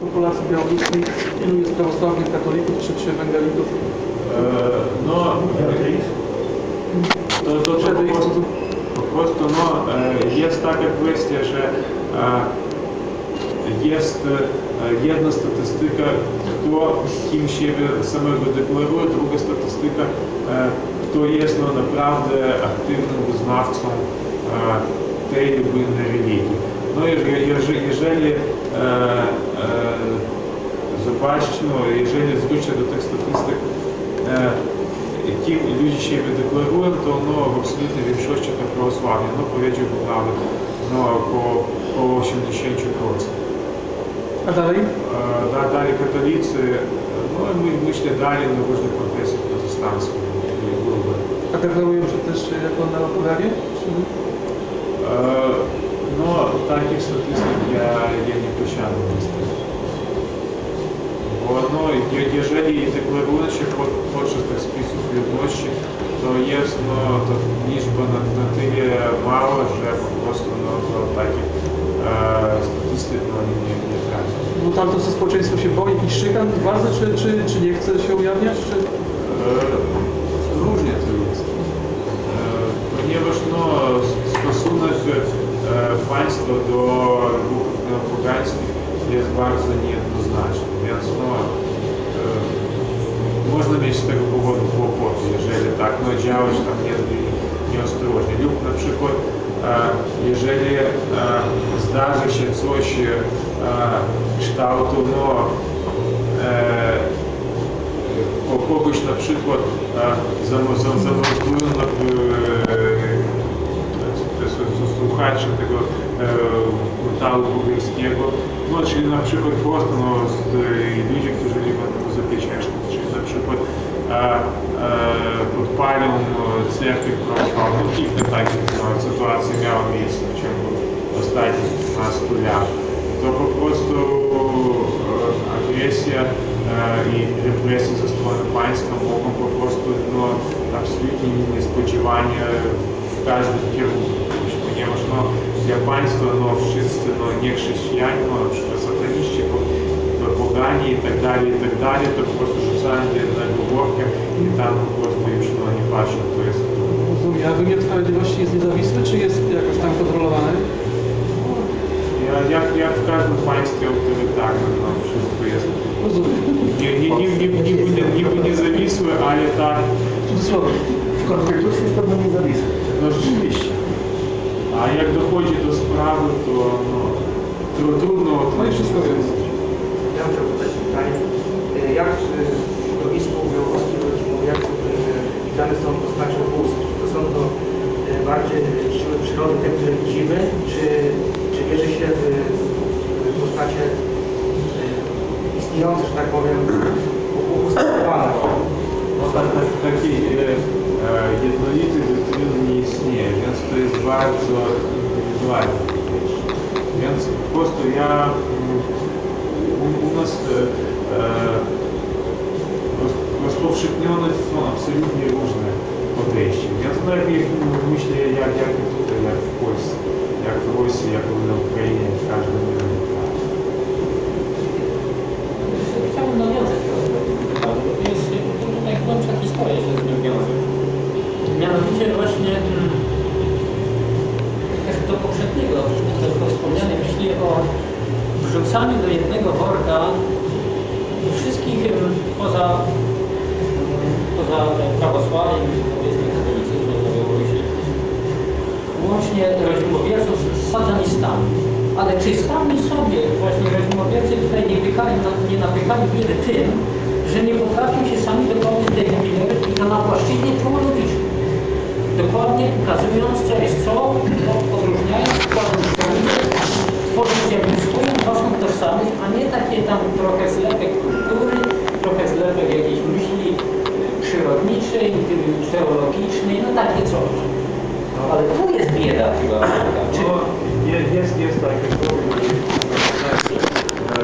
populacji białoruskiej, ilu jest prawosławnych katolików czy, czy ewangelitów? E, no, to, to, to, to, Просто ну, є така квестія, що є одна статистика, хто ким ще саме декларує, друга статистика, хто є ну, направді активним визнавцем тієї релігії. Но ежели запачено, ежели звучно до тих статистик, е, які люди ще декларують, то воно в абсолютно більшості православ'я, ну, повітря Богдана, ну, по, по 80 ну, А далі? Е, да, далі католіці, ну, і ми вийшли далі на кожну конфесію протестантську. А декларуємо, що теж як на окулярі? Чи? Е, No, takich statystyk ja, ja nie posiadam niestety. Bo no, je- jeżeli deklarują się pod, podczas tych spisów ludności, to jest no, to liczba na, na tyle mała, że po prostu no, do takich e, no, nie, nie, trafią. Bo tamto społeczeństwo się boi jakichś szykan bardzo, czy, czy, czy nie chce się ujawniać? Czy... E, Różnie to jest. E, Ponieważ no, stosunek e, państwa do ruchów neopogańskich jest bardzo niejednoznaczny, więc no, e, można mieć z tego powodu kłopoty, jeżeli tak no, działać tam nie, nieostrożnie. Lub na przykład e, jeżeli e, zdarzy się coś e, kształtu no, e, kogoś na przykład e, słuchaczy tego e, metalu no czyli na przykład prosto no, e, ludzie, którzy nie będą zapieczęczni, czyli na przykład e, e, podpalą e, prawosławną, kilka takich no, sytuacji miało miejsce w ciągu ostatnich 15 lat. To po prostu e, agresja e, i represje ze strony państwa mogą po prostu no, absolutnie niespodziewanie kierunku pójść, ponieważ no, dla państwa no, wszyscy no, nie chrześcijanie, no, na przykład sataniści, po- po- pogani i tak dalej, i tak dalej, to po prostu rzucają do jednego worka i tam po prostu już no, nie patrzą, to jest. A wymiar sprawiedliwości jest niezawisły, czy jest jakoś tam kontrolowany? ja, jak, jak w każdym państwie autorytarnym, no, wszystko jest Rozumiem. nie, nie, nie, nie, niby, nie, niby niezawisłe, ale tak, W cudzysłowie. W konstytucji jest pewno niezawisły. no rzeczywiście. A jak dochodzi do sprawy, to no, tru, trudno o No i tym wszystko jest. Ja bym chciał zadać pytanie, e, jak w środowisku białoruskim, jak e, widziane są postacie bóstw? Czy to są to e, bardziej siły przyrody, te, które widzimy, czy, czy wierzy się w, w postacie e, istniejące, że tak powiem, ubóstwowane? No, tak, tak, takiej e, e, jednolitej doktryny nie istnieje, więc to jest bardzo indywidualne. rzecz. Więc po prostu ja, mm, u, u nas e, e, roz- rozpowszechnione są absolutnie różne podejścia. Więc najpierw myślę, jak, jak i tutaj, jak w Polsce, jak w Rosji, jak na Ukrainie, Mianowicie właśnie mm, też do poprzedniego, do wspomniane myśli o wrzucaniu do jednego worka wszystkich em, poza, poza prawosławiem, powiedzmy katolicyzmem na Białorusi, łącznie reżimowierców z satanistami. Ale czy sami sobie właśnie reżimowiercy tutaj nie, pykali, nie napykali biedy tym, że nie potrafią a nie takie tam trochę zlepek kultury, trochę zlepek jakiejś myśli y, przyrodniczej, teologicznej, no takie coś. Ale tu jest bieda chyba. Czy, No, je- jest, jest takie,